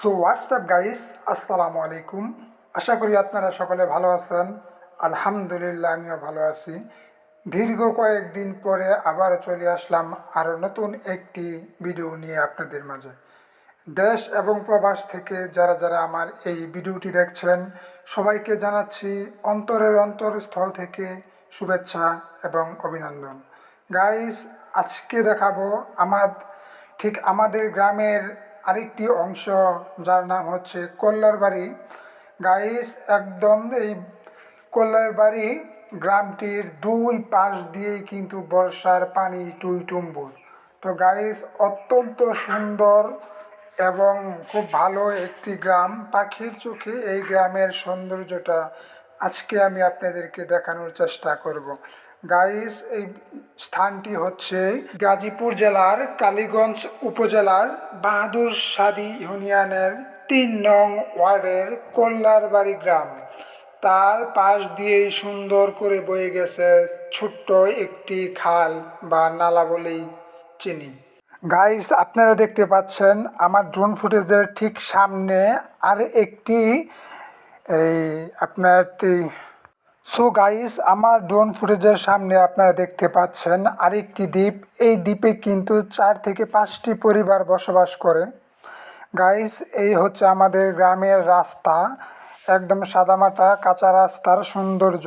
So WhatsApp guys আসসালামু আলাইকুম আশা করি আপনারা সকলে ভালো আছেন। আলহামদুলিল্লাহ, আমিও ভালো আছি। দীর্ঘ কয়েকদিন পরে আবার চলে আসলাম আরও নতুন একটি ভিডিও নিয়ে আপনাদের মাঝে। দেশ এবং প্রবাস থেকে যারা যারা আমার এই ভিডিওটি দেখছেন, সবাইকে জানাচ্ছি অন্তরের অন্তরস্থল থেকে শুভেচ্ছা এবং অভিনন্দন। গাইস আজকে দেখাবো আমার ঠিক আমাদের গ্রামের আরেকটি অংশ যার নাম হচ্ছে কল্লার বাড়ি গাইস একদম এই কল্লার বাড়ি গ্রামটির দুই পাশ দিয়েই কিন্তু বর্ষার পানি টুইটুম্বুর। তো গাইস অত্যন্ত সুন্দর এবং খুব ভালো একটি গ্রাম। পাখির চোখে এই গ্রামের সৌন্দর্যটা আজকে আমি আপনাদেরকে দেখানোর চেষ্টা করব। গাইস এই স্থানটি হচ্ছে গাজীপুর জেলার কালীগঞ্জ উপজেলার বাহাদুর সাদি ইউনিয়নের তিন নং ওয়ার্ডের কল্লারবাড়ি গ্রাম। তার পাশ দিয়েই সুন্দর করে বয়ে গেছে ছোট্ট একটি খাল বা নালা বলেই চিনি। গাইস আপনারা দেখতে পাচ্ছেন আমার ড্রোন ফুটেজের ঠিক সামনে আর একটি এই আপনার একটি সো গাইস আমার ড্রোন ফুটেজের সামনে আপনারা দেখতে পাচ্ছেন আরেকটি দ্বীপ। এই দ্বীপে কিন্তু চার থেকে পাঁচটি পরিবার বসবাস করে। গাইস এই হচ্ছে আমাদের গ্রামের রাস্তা, একদম সাদামাটা কাঁচা রাস্তার সৌন্দর্য।